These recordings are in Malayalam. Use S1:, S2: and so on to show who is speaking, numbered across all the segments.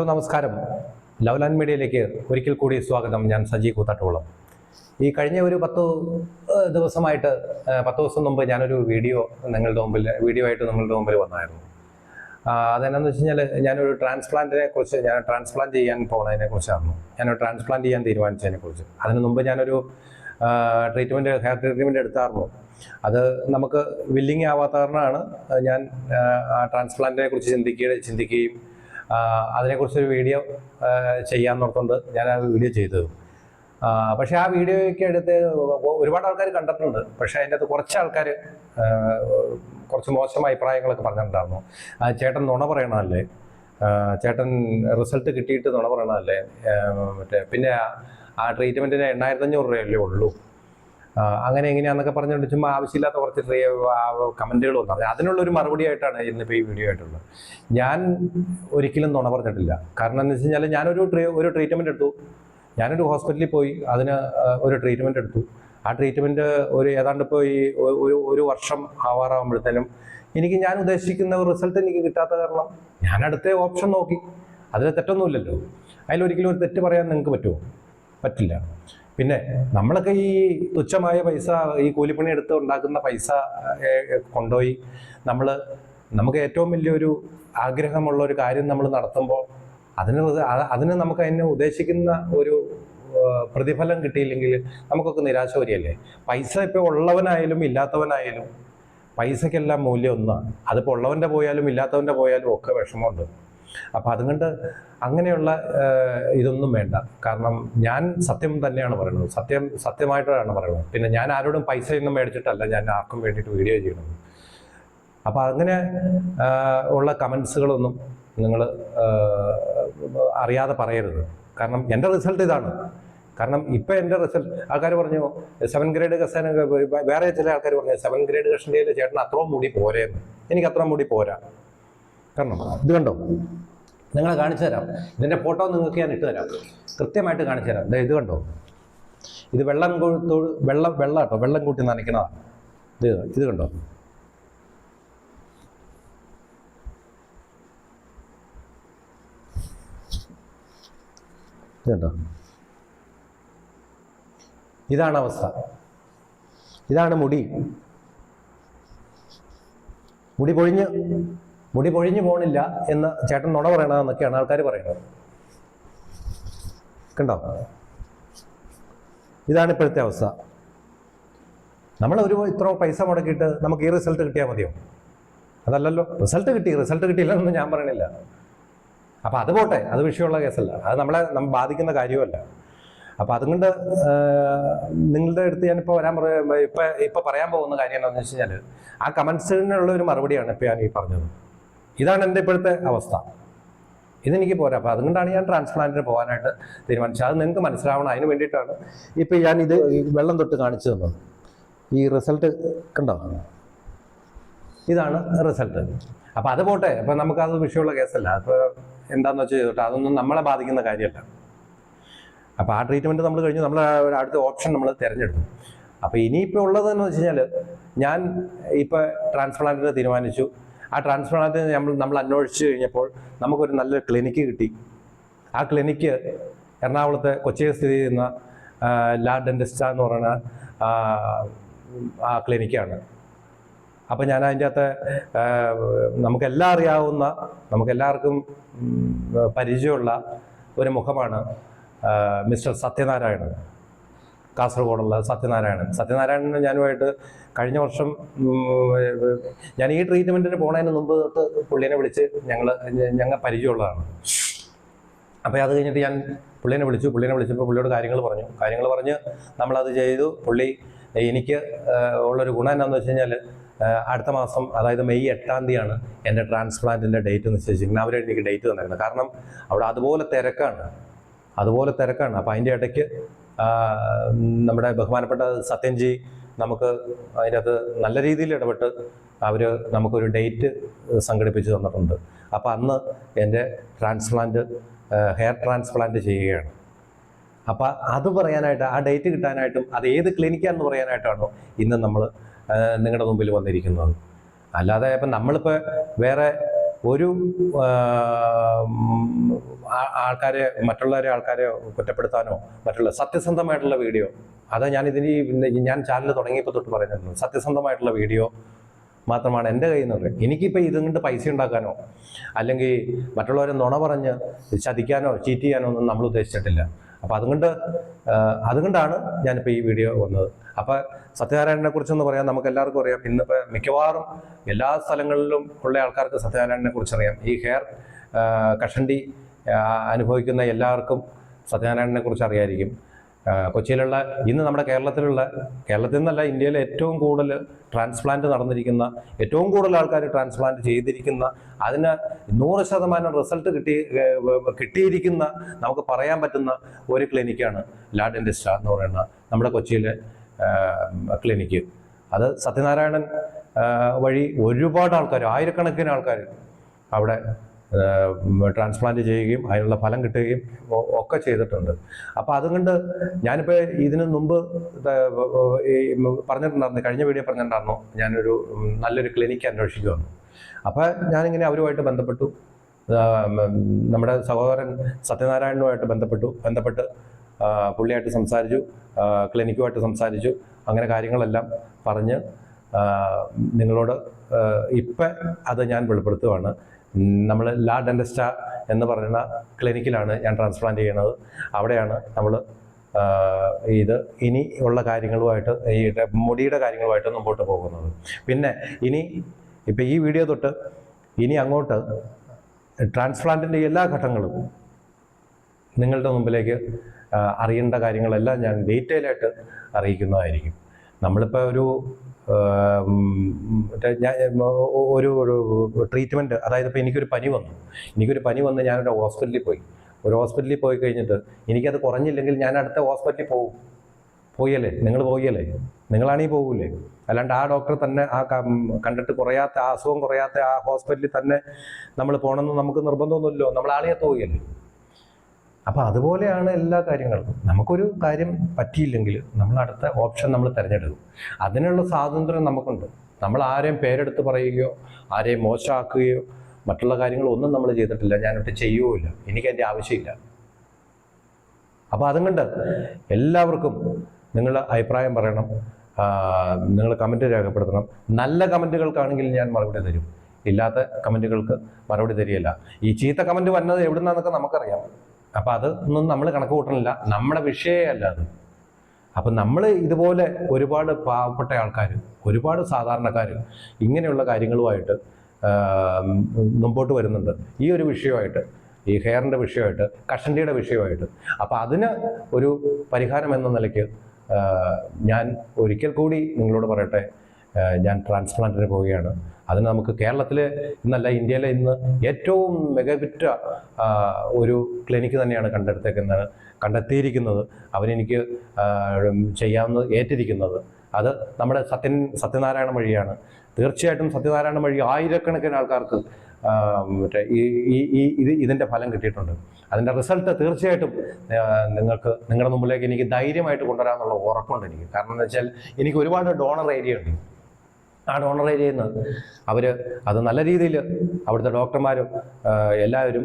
S1: ഹലോ നമസ്കാരം. ലവ്ലാൻ മീഡിയയിലേക്ക് ഒരിക്കൽ കൂടി സ്വാഗതം. ഞാൻ സജി കൂത്താട്ടുകുളം. ഈ കഴിഞ്ഞ ഒരു പത്ത് ദിവസമായിട്ട് പത്ത് ദിവസം മുമ്പ് ഞാനൊരു വീഡിയോ നിങ്ങളുടെ മുമ്പിൽ വീഡിയോ ആയിട്ട് നിങ്ങളുടെ മുമ്പിൽ വന്നായിരുന്നു. അതെന്നാന്ന് വെച്ച് കഴിഞ്ഞാൽ ഞാനൊരു ട്രാൻസ്പ്ലാന്റിനെ കുറിച്ച് ഞാൻ ട്രാൻസ്പ്ലാന്റ് ചെയ്യാൻ പോകുന്നതിനെ കുറിച്ചായിരുന്നു. ഞാനൊരു ട്രാൻസ്പ്ലാന്റ് ചെയ്യാൻ തീരുമാനിച്ചതിനെ കുറിച്ച്. അതിന് മുമ്പ് ഞാനൊരു ട്രീറ്റ്മെന്റ് ഹെയർ ട്രീറ്റ്മെന്റ് എടുത്തായിരുന്നു. അത് നമുക്ക് വില്ലിങ് ആവാത്ത കാരണമാണ് ഞാൻ ട്രാൻസ്പ്ലാന്റിനെ കുറിച്ച് ചിന്തിക്കുക ചിന്തിക്കുകയും അതിനെക്കുറിച്ചൊരു വീഡിയോ ചെയ്യാൻ ഓർത്തുകൊണ്ട് ഞാൻ ആ വീഡിയോ ചെയ്തത്. പക്ഷെ ആ വീഡിയോയ്ക്ക് അടുത്ത് ഒരുപാട് ആൾക്കാർ കണ്ടിട്ടുണ്ട്. പക്ഷെ അതിന്റെ അകത്ത് കുറച്ച് ആൾക്കാർ കുറച്ച് മോശം അഭിപ്രായങ്ങളൊക്കെ പറഞ്ഞിട്ടുണ്ടായിരുന്നു. ചേട്ടൻ നുണ പറയണമല്ലേ ചേട്ടൻ റിസൾട്ട് കിട്ടിയിട്ട് നുണ പറയണമല്ലേ മറ്റേ പിന്നെ ആ- ട്രീറ്റ്മെന്റിന് എണ്ണായിരത്തഞ്ഞൂറ് രൂപയല്ലേ ഉള്ളൂ. അങ്ങനെ എങ്ങനെയാന്നൊക്കെ പറഞ്ഞുകൊണ്ട് ചുമ്മാ ആവശ്യമില്ലാത്ത കുറച്ച് കമന്റുകൾ വന്നു പറഞ്ഞു. അതിനുള്ളൊരു മറുപടി ആയിട്ടാണ് ഇന്നിപ്പോൾ ഈ വീഡിയോ ആയിട്ടുള്ളത്. ഞാൻ ഒരിക്കലും നുണ പറഞ്ഞിട്ടില്ല. കാരണം എന്ന് വെച്ച് കഴിഞ്ഞാൽ ഞാനൊരു ഒരു ട്രീറ്റ്മെന്റ് എടുത്തു. ഞാനൊരു ഹോസ്പിറ്റലിൽ പോയി. അതിന് ഒരു ട്രീറ്റ്മെന്റ് എടുത്തു. ആ ട്രീറ്റ്മെന്റ് ഒരു ഏതാണ്ട് ഇപ്പോൾ ഈ ഒരു ഒരു വർഷം ആവാറാകുമ്പോഴത്തേനും എനിക്ക് ഞാൻ ഉദ്ദേശിക്കുന്ന റിസൾട്ട് എനിക്ക് കിട്ടാത്ത കാരണം ഞാൻ അടുത്ത ഓപ്ഷൻ നോക്കി. അതിൽ തെറ്റൊന്നുമില്ലല്ലോ. അതിലൊരിക്കലും ഒരു തെറ്റ് പറയാൻ നിങ്ങൾക്ക് പറ്റുമോ? പറ്റില്ല. പിന്നെ നമ്മളൊക്കെ ഈ തുച്ഛമായ പൈസ ഈ കൂലിപ്പണി എടുത്ത് ഉണ്ടാക്കുന്ന പൈസ കൊണ്ടുപോയി നമ്മൾ നമുക്ക് ഏറ്റവും വലിയൊരു ആഗ്രഹമുള്ള ഒരു കാര്യം നമ്മൾ നടത്തുമ്പോൾ അതിന് അതിന് നമുക്ക് അതിനെ ഉദ്ദേശിക്കുന്ന ഒരു പ്രതിഫലം കിട്ടിയില്ലെങ്കിൽ നമുക്കൊക്കെ നിരാശ വരികയല്ലേ? പൈസ ഇപ്പോൾ ഉള്ളവനായാലും ഇല്ലാത്തവനായാലും പൈസയ്ക്കെല്ലാം മൂല്യം ഒന്നാണ്. അതിപ്പോൾ ഉള്ളവന്റെ പോയാലും ഇല്ലാത്തവന്റെ പോയാലും ഒക്കെ വിഷമമുണ്ട്. അപ്പോൾ അതുകൊണ്ട് അങ്ങനെയുള്ള ഇതൊന്നും വേണ്ട. കാരണം ഞാൻ സത്യം തന്നെയാണ് പറയുന്നത്. സത്യം സത്യമായിട്ടാണ് പറയുന്നത്. പിന്നെ ഞാൻ ആരോടും പൈസയൊന്നും മേടിച്ചിട്ടല്ല. ഞാൻ ആർക്കും വേണ്ടിയിട്ട് വീഡിയോ ചെയ്യണത് അപ്പോൾ അങ്ങനെ ഉള്ള കമൻസുകളൊന്നും നിങ്ങൾ അറിയാതെ പറയരുത്. കാരണം എന്റെ റിസൾട്ട് ഇതാണ്. കാരണം ഇപ്പം എന്റെ റിസൾട്ട് ആൾക്കാർ പറഞ്ഞു സെവൻ ഗ്രേഡ് കസേന വേറെ ചില ആൾക്കാർ പറഞ്ഞു സെവൻ ഗ്രേഡ് കഷണ്ടിയിൽ ചേട്ടൻ അത്രയും മുടി പോരേന്ന്. എനിക്ക് അത്രയും മുടി പോരാ. കാരണം ഇത് കണ്ടോ? നിങ്ങളെ കാണിച്ചു തരാം. ഇതിന്റെ ഫോട്ടോ നിങ്ങൾക്ക് ഞാൻ ഇട്ട് തരാം. കൃത്യമായിട്ട് കാണിച്ചു തരാം. ഇത് കണ്ടോ? ഇത് വെള്ളം വെള്ളം വെള്ളം കേട്ടോ. വെള്ളം കൂട്ടി നനയ്ക്കണതാണ് ഇത് ഇത് കണ്ടോ? ഇതുണ്ടോ ഇതാണ് അവസ്ഥ. ഇതാണ് മുടി. മുടി പൊഴിഞ്ഞ് മുടി പൊഴിഞ്ഞു പോണില്ല എന്ന് ചേട്ടൻ നുണ പറയണമെന്നൊക്കെയാണ് ആൾക്കാർ പറയുന്നത്. കണ്ടോ? ഇതാണ് ഇപ്പോഴത്തെ അവസ്ഥ. നമ്മൾ ഒരു ഇത്ര പൈസ മുടക്കിയിട്ട് നമുക്ക് ഈ റിസൾട്ട് കിട്ടിയാൽ മതിയോ? അതല്ലല്ലോ. റിസൾട്ട് കിട്ടി. റിസൾട്ട് കിട്ടിയില്ലെന്നൊന്നും ഞാൻ പറയണില്ല. അപ്പം അത് പോട്ടെ. അത് വിഷയമുള്ള കേസല്ല. അത് നമ്മളെ നമ്മ ബാധിക്കുന്ന കാര്യമല്ല. അപ്പം അതുകൊണ്ട് നിങ്ങളുടെ അടുത്ത് ഞാനിപ്പോൾ വരാൻ പറയാ ഇപ്പം ഇപ്പം പറയാൻ പോകുന്ന കാര്യം എന്താണെന്ന് വെച്ച് കഴിഞ്ഞാൽ ആ കമൻസിനുള്ള ഒരു മറുപടിയാണ് ഇപ്പൊ ഞാൻ ഈ പറഞ്ഞത്. ഇതാണ് എന്റെ ഇപ്പോഴത്തെ അവസ്ഥ. ഇതെനിക്ക് പോരാ. അപ്പോൾ അതുകൊണ്ടാണ് ഞാൻ ട്രാൻസ്പ്ലാന്റിന് പോകാനായിട്ട് തീരുമാനിച്ചത്. അത് നിങ്ങൾക്ക് മനസ്സിലാവണം. അതിന് വേണ്ടിയിട്ടാണ് ഇപ്പോൾ ഞാൻ ഇത് വെള്ളം തൊട്ട് കാണിച്ചു തന്നത്. ഈ റിസൾട്ട് കണ്ടോ? ഇതാണ് റിസൾട്ട് അപ്പോൾ അത് പോട്ടെ. അപ്പോൾ നമുക്കത് വിഷയമുള്ള കേസല്ല. അപ്പോൾ എന്താണെന്ന് വെച്ചാൽ ചെയ്തോട്ടെ. അതൊന്നും നമ്മളെ ബാധിക്കുന്ന കാര്യമല്ല. അപ്പോൾ ആ ട്രീറ്റ്മെന്റ് നമ്മൾ കഴിഞ്ഞു. നമ്മൾ അടുത്ത ഓപ്ഷൻ നമ്മൾ തിരഞ്ഞെടുത്തു. അപ്പോൾ ഇനിയിപ്പോൾ ഉള്ളതെന്ന് വെച്ച് കഴിഞ്ഞാൽ ഞാൻ ഇപ്പോൾ ട്രാൻസ്പ്ലാന്റിന് തീരുമാനിച്ചു. ആ ട്രാൻസ്പ്ലാന്റിന് നമ്മൾ നമ്മൾ അന്വേഷിച്ച് കഴിഞ്ഞപ്പോൾ നമുക്കൊരു നല്ലൊരു ക്ലിനിക്ക് കിട്ടി. ആ ക്ലിനിക്ക് എറണാകുളത്തെ കൊച്ചിയിൽ സ്ഥിതി ചെയ്യുന്ന ലാ ഡെന്റിസ്റ്റ എന്ന് പറയുന്ന ആ, ക്ലിനിക്കാണ് അപ്പം ഞാൻ അതിന്റെ അകത്ത് നമുക്കെല്ലാം അറിയാവുന്ന നമുക്കെല്ലാവർക്കും പരിചയമുള്ള ഒരു മുഖമാണ് മിസ്റ്റർ സത്യനാരായണൻ. കാസർഗോഡുള്ള സത്യനാരായണൻ. സത്യനാരായണൻ ഞാനുമായിട്ട് കഴിഞ്ഞ വർഷം ഞാൻ ഈ ട്രീറ്റ്മെന്റിന് പോണതിന് മുമ്പ് തൊട്ട് പുള്ളിനെ വിളിച്ച് ഞങ്ങൾ ഞങ്ങൾ പരിചയമുള്ളതാണ്. അപ്പോൾ അത് കഴിഞ്ഞിട്ട് ഞാൻ പുള്ളിനെ വിളിച്ചു. പുള്ളിനെ വിളിച്ചപ്പോൾ പുള്ളിയോട് കാര്യങ്ങൾ പറഞ്ഞു. കാര്യങ്ങൾ പറഞ്ഞ് നമ്മളത് ചെയ്തു. പുള്ളി എനിക്ക് ഉള്ളൊരു ഗുണം എന്താണെന്ന് വെച്ച് കഴിഞ്ഞാൽ അടുത്ത മാസം അതായത് മെയ് എട്ടാം തീയതിയാണ് എന്റെ ട്രാൻസ്പ്ലാന്റിന്റെ ഡേറ്റ് നിശ്ചയിച്ചിരിക്കുന്നത്. അവരെ എനിക്ക് ഡേറ്റ് തന്നിരുന്നത് കാരണം അവിടെ അതുപോലെ തിരക്കാണ്. അതുപോലെ തിരക്കാണ്. അപ്പോൾ അതിന്റെ ഇടയ്ക്ക് നമ്മുടെ ബഹുമാനപ്പെട്ട സത്യൻജി നമുക്ക് അതിനകത്ത് നല്ല രീതിയിൽ ഇടപെട്ട് അവർ നമുക്കൊരു ഡേറ്റ് സംഘടിപ്പിച്ച് തന്നിട്ടുണ്ട്. അപ്പോൾ അന്ന് എന്റെ ട്രാൻസ്പ്ലാന്റ് ഹെയർ ട്രാൻസ്പ്ലാന്റ് ചെയ്യുകയാണ്. അപ്പോൾ അത് പറയാനായിട്ട് ആ ഡേറ്റ് കിട്ടാനായിട്ടും അത് ഏത് ക്ലിനിക്കാണെന്ന് പറയാനായിട്ടാണോ ഇന്ന് നമ്മൾ നിങ്ങളുടെ മുമ്പിൽ വന്നിരിക്കുന്നത്. അല്ലാതെ ഇപ്പം നമ്മളിപ്പോൾ വേറെ ഒരു ആൾക്കാരെ മറ്റുള്ളവരെ ആൾക്കാരെ കുറ്റപ്പെടുത്താനോ മറ്റുള്ള സത്യസന്ധമായിട്ടുള്ള വീഡിയോ അത് ഞാൻ ഇതിന് ഞാൻ ചാനൽ തുടങ്ങിയപ്പോൾ തൊട്ട് പറയുന്നുണ്ട് സത്യസന്ധമായിട്ടുള്ള വീഡിയോ മാത്രമാണ് എന്റെ കയ്യിൽ നിന്നുള്ളത് എനിക്കിപ്പോൾ ഇതും കൊണ്ട് പൈസ ഉണ്ടാക്കാനോ അല്ലെങ്കിൽ മറ്റുള്ളവരെ നുണ പറഞ്ഞ് ചതിക്കാനോ ചീറ്റ് ചെയ്യാനോ ഒന്നും നമ്മൾ ഉദ്ദേശിച്ചിട്ടില്ല. അപ്പം അതുകൊണ്ട് അതുകൊണ്ടാണ് ഞാനിപ്പോൾ ഈ വീഡിയോ വന്നത്. അപ്പോൾ സത്യനാരായണനെ കുറിച്ചൊന്ന് പറയാം നമുക്ക് എല്ലാവർക്കും അറിയാം. ഇന്നിപ്പോൾ മിക്കവാറും എല്ലാ സ്ഥലങ്ങളിലും ഉള്ള ആൾക്കാർക്ക് സത്യനാരായണനെ കുറിച്ച് അറിയാം. ഈ ഹെയർ കഷണ്ടി അനുഭവിക്കുന്ന എല്ലാവർക്കും സത്യനാരായണനെ കുറിച്ച് അറിയായിരിക്കും. കൊച്ചിയിലുള്ള ഇന്ന് നമ്മുടെ കേരളത്തിലുള്ള കേരളത്തിൽ നിന്നല്ല ഇന്ത്യയിലെ ഏറ്റവും കൂടുതൽ ട്രാൻസ്പ്ലാന്റ് നടന്നിരിക്കുന്ന ഏറ്റവും കൂടുതൽ ആൾക്കാർ ട്രാൻസ്പ്ലാന്റ് ചെയ്തിരിക്കുന്ന അതിന് നൂറ് ശതമാനം റിസൾട്ട് കിട്ടി കിട്ടിയിരിക്കുന്ന നമുക്ക് പറയാൻ പറ്റുന്ന ഒരു ക്ലിനിക്കാണ് ലാഡ് ഇൻഡസ്ട്രാ എന്ന് പറയുന്ന നമ്മുടെ കൊച്ചിയിലെ ക്ലിനിക്ക് അത് സത്യനാരായണൻ വഴി ഒരുപാട് ആൾക്കാർ ആയിരക്കണക്കിന് ആൾക്കാർ അവിടെ ട്രാൻസ്പ്ലാന്റ് ചെയ്യുകയും അതിനുള്ള ഫലം കിട്ടുകയും ഒക്കെ ചെയ്തിട്ടുണ്ട്. അപ്പോൾ അതുകൊണ്ട് ഞാനിപ്പോൾ ഇതിനു മുമ്പ് പറഞ്ഞിട്ടുണ്ടായിരുന്നു. കഴിഞ്ഞ വീഡിയോ പറഞ്ഞിട്ടുണ്ടായിരുന്നു. ഞാനൊരു നല്ലൊരു ക്ലിനിക്ക് അന്വേഷിക്കുമെന്ന് അപ്പോൾ ഞാനിങ്ങനെ അവരുമായിട്ട് ബന്ധപ്പെട്ടു. നമ്മുടെ സഹോദരൻ സത്യനാരായണനുമായിട്ട് ബന്ധപ്പെട്ടു. ബന്ധപ്പെട്ട് പുള്ളിയായിട്ട് സംസാരിച്ചു. ക്ലിനിക്കുമായിട്ട് സംസാരിച്ചു. അങ്ങനെ കാര്യങ്ങളെല്ലാം പറഞ്ഞ് നിങ്ങളോട് ഇപ്പം അത് ഞാൻ വെളിപ്പെടുത്തുകയാണ് നമ്മൾ ലാ ഡെന്റസ്റ്റ എന്ന് പറയുന്ന ക്ലിനിക്കിലാണ് ഞാൻ ട്രാൻസ്പ്ലാന്റ് ചെയ്യുന്നത്. അവിടെയാണ് നമ്മൾ ഇത് ഇനി ഉള്ള കാര്യങ്ങളുമായിട്ട് ഈ മുടിയുടെ കാര്യങ്ങളുമായിട്ട് മുമ്പോട്ട് പോകുന്നത്. പിന്നെ ഇനി ഇപ്പം ഈ വീഡിയോ തൊട്ട് ഇനി അങ്ങോട്ട് ട്രാൻസ്പ്ലാന്റിന്റെ എല്ലാ ഘട്ടങ്ങളും നിങ്ങളുടെ മുമ്പിലേക്ക് അറിയേണ്ട കാര്യങ്ങളെല്ലാം ഞാൻ ഡീറ്റെയിൽ ആയിട്ട് അറിയിക്കുന്നതായിരിക്കും. നമ്മളിപ്പോൾ ഒരു ഒരു ട്രീറ്റ്മെന്റ് അതായത് ഇപ്പോൾ എനിക്കൊരു പനി വന്നു. എനിക്കൊരു പനി വന്ന് ഞാനൊരു ഹോസ്പിറ്റലിൽ പോയി. ഒരു ഹോസ്പിറ്റലിൽ പോയി കഴിഞ്ഞിട്ട് എനിക്കത് കുറഞ്ഞില്ലെങ്കിൽ ഞാൻ അടുത്ത ഹോസ്പിറ്റലിൽ പോകും. പോയല്ലേ? നിങ്ങൾ പോയല്ലേ? നിങ്ങളാണെങ്കിൽ പോകൂലേ അല്ലാണ്ട് ആ ഡോക്ടർ തന്നെ ആ കണ്ടിട്ട് കുറയാത്ത അസുഖം കുറയാത്ത ആ ഹോസ്പിറ്റലിൽ തന്നെ നമ്മൾ പോകണമെന്ന് നമുക്ക് നിർബന്ധമൊന്നുമില്ലല്ലോ. നമ്മൾ ആളിയത്ത് പോയല്ലേ? അപ്പം അതുപോലെയാണ് എല്ലാ കാര്യങ്ങളും. നമുക്കൊരു കാര്യം പറ്റിയില്ലെങ്കിൽ നമ്മൾ അടുത്ത ഓപ്ഷൻ നമ്മൾ തിരഞ്ഞെടുക്കും. അതിനുള്ള സ്വാതന്ത്ര്യം നമുക്കുണ്ട്. നമ്മൾ ആരെയും പേരെടുത്ത് പറയുകയോ ആരെയും മോശമാക്കുകയോ മറ്റുള്ള കാര്യങ്ങളൊന്നും നമ്മൾ ചെയ്തിട്ടില്ല. ഞാനൊട്ട് ചെയ്യുകയില്ല എനിക്ക് എന്റെ ആവശ്യമില്ല. അപ്പോൾ കണ്ട് എല്ലാവർക്കും നിങ്ങളുടെ അഭിപ്രായം പറയണം. നിങ്ങൾ കമന്റ് രേഖപ്പെടുത്തണം. നല്ല കമന്റുകൾക്കാണെങ്കിൽ ഞാൻ മറുപടി തരും. ഇല്ലാത്ത കമന്റുകൾക്ക് മറുപടി തരികയില്ല. ഈ ചീത്ത കമന്റ് വന്നത് എവിടുന്നാന്നൊക്കെ നമുക്കറിയാം. അപ്പം അത് ഒന്നും നമ്മൾ കണക്ക് കൂട്ടണില്ല. നമ്മുടെ വിഷയമല്ല അത്. അപ്പം നമ്മൾ ഇതുപോലെ ഒരുപാട് പാവപ്പെട്ട ആൾക്കാർ ഒരുപാട് സാധാരണക്കാർ ഇങ്ങനെയുള്ള കാര്യങ്ങളുമായിട്ട് മുമ്പോട്ട് വരുന്നുണ്ട്. ഈ ഒരു വിഷയമായിട്ട് ഈ ഹെയറിന്റെ വിഷയമായിട്ട് കഷണ്ടിയുടെ വിഷയമായിട്ട്. അപ്പം അതിന് ഒരു പരിഹാരം എന്ന നിലയ്ക്ക് ഞാൻ ഒരിക്കൽ കൂടി നിങ്ങളോട് പറയട്ടെ ഞാൻ ട്രാൻസ്പ്ലാന്റിന് പോവുകയാണ്. അതിന് നമുക്ക് കേരളത്തിൽ ഇന്നല്ല ഇന്ത്യയിലെ ഇന്ന് ഏറ്റവും മികവുറ്റ ഒരു ക്ലിനിക്ക് തന്നെയാണ് കണ്ടെടുത്തേക്കുന്നത് കണ്ടെത്തിയിരിക്കുന്നത്. അവരെനിക്ക് ചെയ്യാവുന്ന ഏറ്റിരിക്കുന്നത്. അത് നമ്മുടെ സത്യൻ സത്യനാരായണ വഴിയാണ് തീർച്ചയായിട്ടും സത്യനാരായണ വഴി ആയിരക്കണക്കിന് ആൾക്കാർക്ക് മറ്റേ ഈ ഈ ഇത് ഇതിന്റെ ഫലം കിട്ടിയിട്ടുണ്ട്. അതിന്റെ റിസൾട്ട് തീർച്ചയായിട്ടും നിങ്ങൾക്ക് നിങ്ങളുടെ മുമ്പിലേക്ക് എനിക്ക് ധൈര്യമായിട്ട് കൊണ്ടുവരാമെന്നുള്ള ഉറപ്പുണ്ട് എനിക്ക്. കാരണം എന്താ വെച്ചാൽ എനിക്ക് ഒരുപാട് ഡോണർ ഏരിയ ഉണ്ട്. ആ ഓണറേറ്റ് ചെയ്യുന്നത്. അവർ അത് നല്ല രീതിയിൽ അവിടുത്തെ ഡോക്ടർമാരും എല്ലാവരും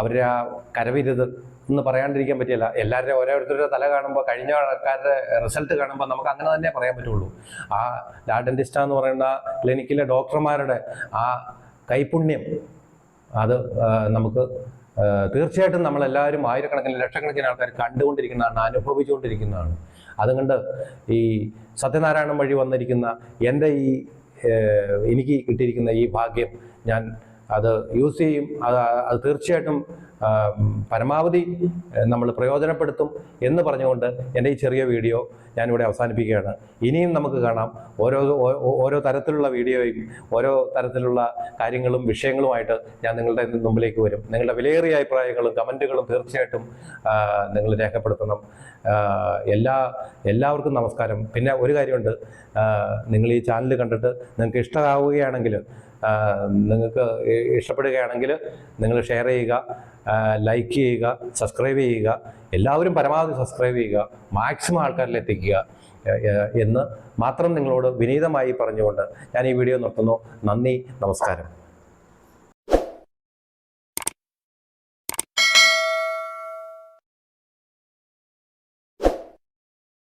S1: അവരുടെ ആ കരവിരുത് എന്ന് പറയാണ്ടിരിക്കാൻ പറ്റില്ല. എല്ലാവരുടെയും ഓരോരുത്തരുടെ തല കാണുമ്പോൾ കഴിഞ്ഞ ആൾക്കാരുടെ റിസൾട്ട് കാണുമ്പോൾ നമുക്ക് അങ്ങനെ തന്നെ പറയാൻ പറ്റുള്ളൂ. ആ ലാ ഡെന്റിസ്റ്റ എന്ന് പറയുന്ന ക്ലിനിക്കിലെ ഡോക്ടർമാരുടെ ആ കൈപുണ്യം അത് നമുക്ക് തീർച്ചയായിട്ടും നമ്മളെല്ലാവരും ആയിരക്കണക്കിന് ലക്ഷക്കണക്കിന് ആൾക്കാർ കണ്ടുകൊണ്ടിരിക്കുന്നതാണ് അനുഭവിച്ചുകൊണ്ടിരിക്കുന്നതാണ്. അതുകൊണ്ട് ഈ സത്യനാരായണൻ വഴി വന്നിരിക്കുന്ന എന്റെ ഈ എനിക്ക് കിട്ടിയിരിക്കുന്ന ഈ ഭാഗ്യം ഞാൻ അത് യൂസ് ചെയ്യും. അത് അത് തീർച്ചയായിട്ടും പരമാവധി നമ്മൾ പ്രയോജനപ്പെടുത്തും എന്ന് പറഞ്ഞുകൊണ്ട് എന്റെ ഈ ചെറിയ വീഡിയോ ഞാനിവിടെ അവസാനിപ്പിക്കുകയാണ്. ഇനിയും നമുക്ക് കാണാം. ഓരോ ഓരോ തരത്തിലുള്ള വീഡിയോയും ഓരോ തരത്തിലുള്ള കാര്യങ്ങളും വിഷയങ്ങളുമായിട്ട് ഞാൻ നിങ്ങളുടെ മുമ്പിലേക്ക് വരും. നിങ്ങളുടെ വിലയേറിയ അഭിപ്രായങ്ങളും കമന്റുകളും തീർച്ചയായിട്ടും നിങ്ങൾ രേഖപ്പെടുത്തണം. എല്ലാ എല്ലാവർക്കും നമസ്കാരം. പിന്നെ ഒരു കാര്യമുണ്ട്. നിങ്ങൾ ഈ ചാനൽ കണ്ടിട്ട് നിങ്ങൾക്ക് ഇഷ്ടമാവുകയാണെങ്കിൽ നിങ്ങൾക്ക് ഇഷ്ടപ്പെടുകയാണെങ്കിൽ നിങ്ങൾ ഷെയർ ചെയ്യുക ലൈക്ക് ചെയ്യുക സബ്സ്ക്രൈബ് ചെയ്യുക. എല്ലാവരും പരമാവധി സബ്സ്ക്രൈബ് ചെയ്യുക. മാക്സിമം ആൾക്കാരിൽ എത്തിക്കുക എന്ന് മാത്രം നിങ്ങളോട് വിനീതമായി പറഞ്ഞുകൊണ്ട് ഞാൻ ഈ വീഡിയോ നിർത്തുന്നു. നന്ദി നമസ്കാരം.